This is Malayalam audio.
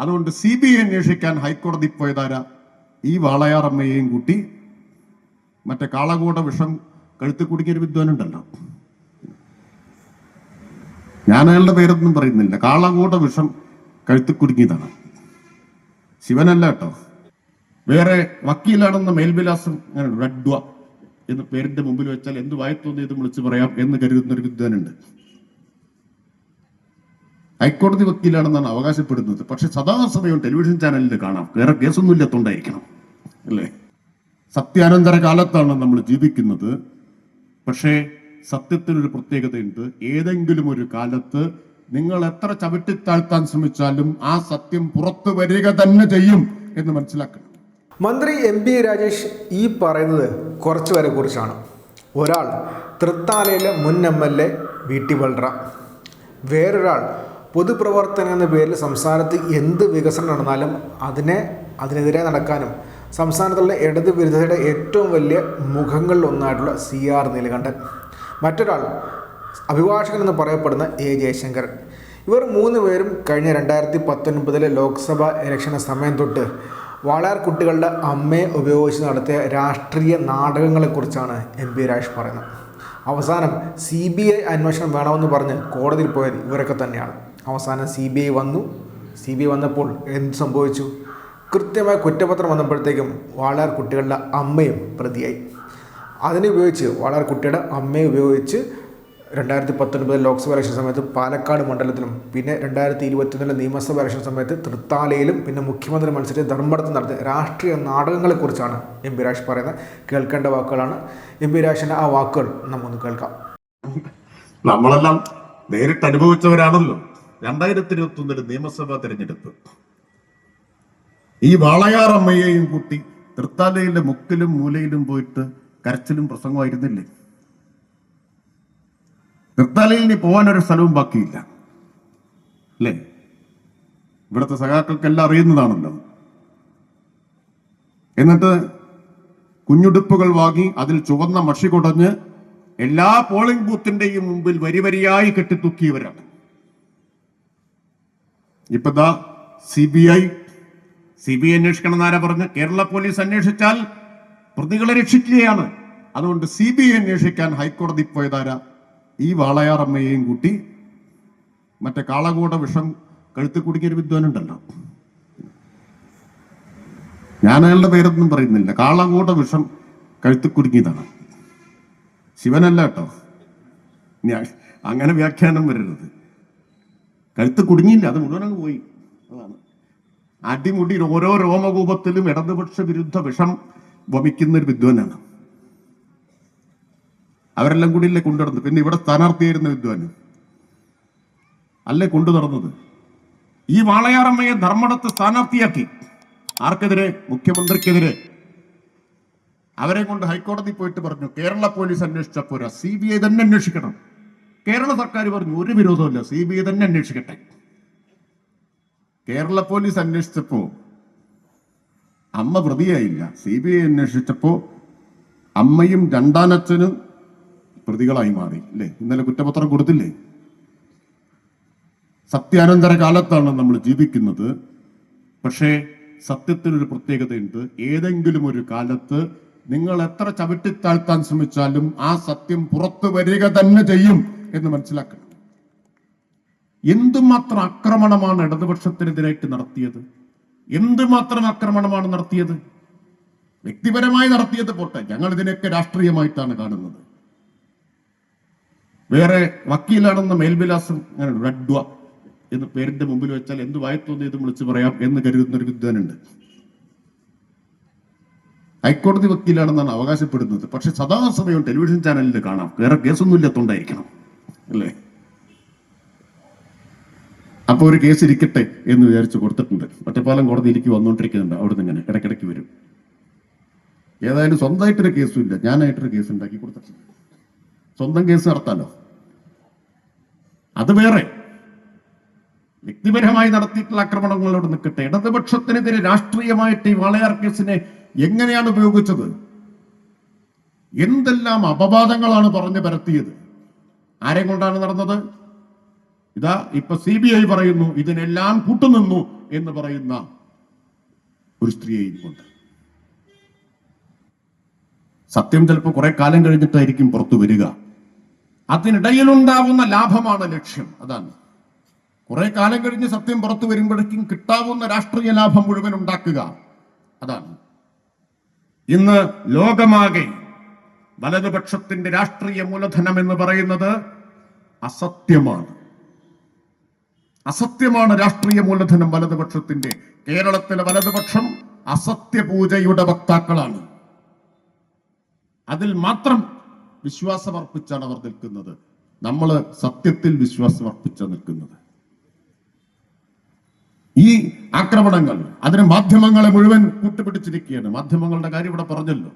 അതുകൊണ്ട് സി ബി ഐ അന്വേഷിക്കാൻ ഹൈക്കോടതി പോയതാരാ ഈ വാളയാറമ്മയെയും കൂട്ടി. മറ്റേ കാളകൂട വിഷം കഴുത്ത് കുടുങ്ങിയൊരു വിദ്വാനുണ്ടല്ലോ. ഞാൻ അയാളുടെ പേരൊന്നും പറയുന്നില്ല. കാളകൂട വിഷം കഴുത്ത് കുടുങ്ങിയതാണ്. ശിവനല്ല കേട്ടോ. വേറെ വക്കീലാണെന്ന മേൽവിലാസം അങ്ങനെ റഡ്വ എന്ന പേരിന്റെ മുമ്പിൽ വെച്ചാൽ എന്ത് വായത്തോന്നിയത് വിളിച്ചു പറയാം എന്ന് കരുതുന്ന ഒരു വിദ്വാനുണ്ട്. ഹൈക്കോടതി വക്കീലാണെന്നാണ് അവകാശപ്പെടുന്നത്. പക്ഷെ സദാസമയം ടെലിവിഷൻ ചാനലിൽ കാണാം. വേറെ കേസൊന്നും ഇല്ലാത്തോണ്ടായിരിക്കണം അല്ലേ? സത്യാനന്തര കാലത്താണ് നമ്മൾ ജീവിക്കുന്നത്. പക്ഷേ സത്യത്തിനൊരു പ്രത്യേകതയുണ്ട്. ഏതെങ്കിലും ഒരു കാലത്ത് നിങ്ങൾ എത്ര ചവിട്ടിത്താഴ്ത്താൻ ശ്രമിച്ചാലും ആ സത്യം പുറത്തു വരിക തന്നെ ചെയ്യും എന്ന് മനസ്സിലാക്കണം. മന്ത്രി എം പി രാജേഷ് ഈ പറയുന്നത് കുറച്ചു പേരെ കുറിച്ചാണ്. ഒരാൾ തൃത്താലയിലെ മുൻ M L A V T വേറൊരാൾ പൊതുപ്രവർത്തനം എന്ന പേരിൽ സംസ്ഥാനത്ത് എന്ത് വികസനം നടന്നാലും അതിനെ അതിനെതിരെ നടക്കാനും സംസ്ഥാനത്തുള്ള ഇടത് വിരുദ്ധതയുടെ ഏറ്റവും വലിയ മുഖങ്ങളിൽ ഒന്നായിട്ടുള്ള സി ആർ നീലകണ്ഠൻ. മറ്റൊരാൾ അഭിഭാഷകൻ എന്ന് പറയപ്പെടുന്ന എ ജയശങ്കർ ഇവർ മൂന്ന് പേരും കഴിഞ്ഞ രണ്ടായിരത്തി പത്തൊൻപതിലെ ലോക്സഭാ ഇലക്ഷൻ സമയം തൊട്ട് വളയാർ കുട്ടികളുടെ അമ്മയെ ഉപയോഗിച്ച് നടത്തിയ രാഷ്ട്രീയ നാടകങ്ങളെക്കുറിച്ചാണ് എം പി രാജ് പറയുന്നത്. അവസാനം സി ബി ഐ അന്വേഷണം വേണമെന്ന് പറഞ്ഞ് കോടതിയിൽ പോയത് ഇവരൊക്കെ തന്നെയാണ്. അവസാനം സി ബി ഐ വന്നു. സി ബി ഐ വന്നപ്പോൾ എന്ത് സംഭവിച്ചു? കൃത്യമായ കുറ്റപത്രം വന്നപ്പോഴത്തേക്കും വാളയാർ കുട്ടികളുടെ അമ്മയും പ്രതിയായി. അതിനെ ഉപയോഗിച്ച് വാളയാർ കുട്ടിയുടെ അമ്മയെ ഉപയോഗിച്ച് രണ്ടായിരത്തി പത്തൊൻപത് ലോക്സഭ ഇലക്ഷൻ സമയത്ത് പാലക്കാട് മണ്ഡലത്തിലും പിന്നെ രണ്ടായിരത്തി ഇരുപത്തിയൊന്നിലെ നിയമസഭ ഇലക്ഷൻ സമയത്ത് തൃത്താലയിലും പിന്നെ മുഖ്യമന്ത്രി മത്സരിച്ച് ധർമ്മടത്ത് നടത്തിയ രാഷ്ട്രീയ നാടകങ്ങളെക്കുറിച്ചാണ് എം പി രാജ് പറയുന്നത്. കേൾക്കേണ്ട വാക്കുകളാണ്. എം പി രാജിന്റെ ആ വാക്കുകൾ നമുക്കൊന്ന് കേൾക്കാം. നമ്മളെല്ലാം നേരിട്ട് അനുഭവിച്ചവരാണല്ലോ രണ്ടായിരത്തി ഇരുപത്തി ഒന്നിൽ നിയമസഭാ തെരഞ്ഞെടുപ്പ്. ഈ വാളയാറമ്മയെയും കൂട്ടി തൃത്താലയിലെ മുക്കിലും മൂലയിലും പോയിട്ട് കരച്ചിലും പ്രസംഗമായിരുന്നില്ലേ തൃത്താലയിൽ പോകാൻ ഒരു സ്ഥലവും ബാക്കിയില്ല. അല്ലേ? ഇവിടുത്തെ സഖാക്കൾക്കെല്ലാം അറിയുന്നതാണല്ലോ. എന്നിട്ട് കുഞ്ഞുടുപ്പുകൾ വാങ്ങി അതിൽ ചുവന്ന മഷി കൊടഞ്ഞ് എല്ലാ പോളിംഗ് ബൂത്തിന്റെയും മുമ്പിൽ വരി വരിയായി കെട്ടിത്തൂക്കിയവരാണ്. ഇപ്പൊ ദാ C B I. C B I അന്വേഷിക്കണം എന്നാരാ പറഞ്ഞ് കേരള പോലീസ് അന്വേഷിച്ചാൽ പ്രതികളെ രക്ഷിക്കുകയാണ്. അതുകൊണ്ട് സി ബി ഐ അന്വേഷിക്കാൻ ഹൈക്കോടതി പോയതാരാ? ഈ വാളയാറമ്മയെയും കൂട്ടി മറ്റേ കാളകൂട വിഷം കഴുത്തി കുടുങ്ങിയൊരു വിദ്വാനുണ്ടല്ലോ. ഞാൻ അയാളുടെ പേരൊന്നും പറയുന്നില്ല. കാളകൂട വിഷം കഴുത്തി കുടുങ്ങിയതാണ്. ശിവനല്ല കേട്ടോ. അങ്ങനെ വ്യാഖ്യാനം വരരുത്. കഴുത്ത് കുടുങ്ങിയില്ല അത് മുഴുവൻ അങ്ങ് പോയി. അതാണ്. അടിമുടി ഓരോ രോമകൂപത്തിലും ഇടതുപക്ഷ വിരുദ്ധ വിഷം വമിക്കുന്ന ഒരു വിദ്വാനാണ്. അവരെല്ലാം കൂടി അല്ലേ കൊണ്ടുനടന്നു പിന്നെ ഇവിടെ സ്ഥാനാർത്ഥിയായിരുന്ന വിദ്വാന്. അല്ലേ കൊണ്ടു നടന്നത്? ഈ വാളയാറമ്മയെ ധർമ്മടത്ത് സ്ഥാനാർത്ഥിയാക്കി. ആർക്കെതിരെ? മുഖ്യമന്ത്രിക്കെതിരെ. അവരെ കൊണ്ട് ഹൈക്കോടതി പോയിട്ട് പറഞ്ഞു കേരള പോലീസ് അന്വേഷിച്ച പോരാ. സി ബി ഐ തന്നെ അന്വേഷിക്കണം. കേരള സർക്കാർ പറഞ്ഞു ഒരു വിരോധമില്ല സി ബി ഐ തന്നെ അന്വേഷിക്കട്ടെ. കേരള പോലീസ് അന്വേഷിച്ചപ്പോ അമ്മ പ്രതിയായില്ല. സി ബി ഐ അന്വേഷിച്ചപ്പോ അമ്മയും രണ്ടാനച്ഛനും പ്രതികളായി മാറി അല്ലേ ഇന്നലെ കുറ്റപത്രം കൊടുത്തില്ലേ? സത്യാനന്തര കാലത്താണ് നമ്മൾ ജീവിക്കുന്നത്. പക്ഷേ സത്യത്തിനൊരു പ്രത്യേകതയുണ്ട്. ഏതെങ്കിലും ഒരു കാലത്ത് നിങ്ങൾ എത്ര ചവിട്ടിത്താഴ്ത്താൻ ശ്രമിച്ചാലും ആ സത്യം പുറത്തു വരിക തന്നെ ചെയ്യും. എന്ന് മനസ്സിലാക്കണം. എന്തുമാത്രം ആക്രമണമാണ് ഇടതുപക്ഷത്തിനെതിരായിട്ട് നടത്തിയത്? എന്തുമാത്രം ആക്രമണമാണ് നടത്തിയത്? വ്യക്തിപരമായി നടത്തിയത് പോട്ടെ. ഞങ്ങൾ ഇതിനൊക്കെ രാഷ്ട്രീയമായിട്ടാണ് കാണുന്നത്. വേറെ വക്കീലാണെന്ന മേൽവിലാസം റഡ്വ എന്ന് പേരിന്റെ മുമ്പിൽ വെച്ചാൽ എന്ത് വായത്തോന്നിയതും വിളിച്ചു പറയാം എന്ന് കരുതുന്ന ഒരു വിദ്വാനുണ്ട്. ഹൈക്കോടതി വക്കീലാണെന്നാണ് അവകാശപ്പെടുന്നത്. പക്ഷെ സദാസമയം ടെലിവിഷൻ ചാനലിൽ കാണാം. വേറെ കേസൊന്നും ഇല്ലാത്തോണ്ടായിരിക്കണം അല്ലേ? അപ്പൊ ഒരു കേസ് ഇരിക്കട്ടെ എന്ന് വിചാരിച്ച് കൊടുത്തിട്ടുണ്ട്. കോടതി കോടതിയിലേക്ക് വന്നുകൊണ്ടിരിക്കുന്നുണ്ട് അവിടെ നിന്ന് ഇങ്ങനെ ഇടയ്ക്കിടയ്ക്ക് വരും. ഏതായാലും സ്വന്തമായിട്ടൊരു കേസും ഇല്ല. ഞാനായിട്ടൊരു കേസ് ഉണ്ടാക്കി കൊടുത്തിട്ടുണ്ട്. സ്വന്തം കേസ് നടത്താലോ? അത് വേറെ. വ്യക്തിപരമായി നടത്തിയിട്ടുള്ള ആക്രമണങ്ങളോട് നിൽക്കട്ടെ. ഇടതുപക്ഷത്തിനെതിരെ രാഷ്ട്രീയമായിട്ട് ഈ വാളയാർ കേസിനെ എങ്ങനെയാണ് ഉപയോഗിച്ചത്? എന്തെല്ലാം അപവാദങ്ങളാണ് പറഞ്ഞു പരത്തിയത്? ആരെ കൊണ്ടാണ് നടന്നത്? ഇതാ ഇപ്പൊ സി ബി ഐ പറയുന്നു ഇതിനെല്ലാം കൂട്ടുനിന്നു എന്ന് പറയുന്ന ഒരു സ്ത്രീയെയും കൊണ്ട് സത്യം ചിലപ്പോൾ കുറെ കാലം കഴിഞ്ഞിട്ടായിരിക്കും പുറത്തു വരിക. അതിനിടയിലുണ്ടാവുന്ന ലാഭമാണ് ലക്ഷ്യം അതാണ്. കുറെ കാലം കഴിഞ്ഞ് സത്യം പുറത്തു വരുമ്പോഴേക്കും കിട്ടാവുന്ന രാഷ്ട്രീയ ലാഭം മുഴുവൻ ഉണ്ടാക്കുക അതാണ്. ഇന്ന് ലോകമാകെ വലതുപക്ഷത്തിന്റെ രാഷ്ട്രീയ മൂലധനം എന്ന് പറയുന്നത് അസത്യമാണ്. അസത്യമാണ് രാഷ്ട്രീയ മൂലധനം വലതുപക്ഷത്തിന്റെ. കേരളത്തിലെ വലതുപക്ഷം അസത്യപൂജയുടെ വക്താക്കളാണ്. അതിൽ മാത്രം വിശ്വാസമർപ്പിച്ചാണ് അവർ നിൽക്കുന്നത്. നമ്മൾ സത്യത്തിൽ വിശ്വാസമർപ്പിച്ച നിൽക്കുന്നത്. ഈ ആക്രമണങ്ങൾ അതിന് മാധ്യമങ്ങളെ മുഴുവൻ കൂട്ടുപിടിച്ചിരിക്കുകയാണ്. മാധ്യമങ്ങളുടെ കാര്യം ഇവിടെ പറഞ്ഞല്ലോ.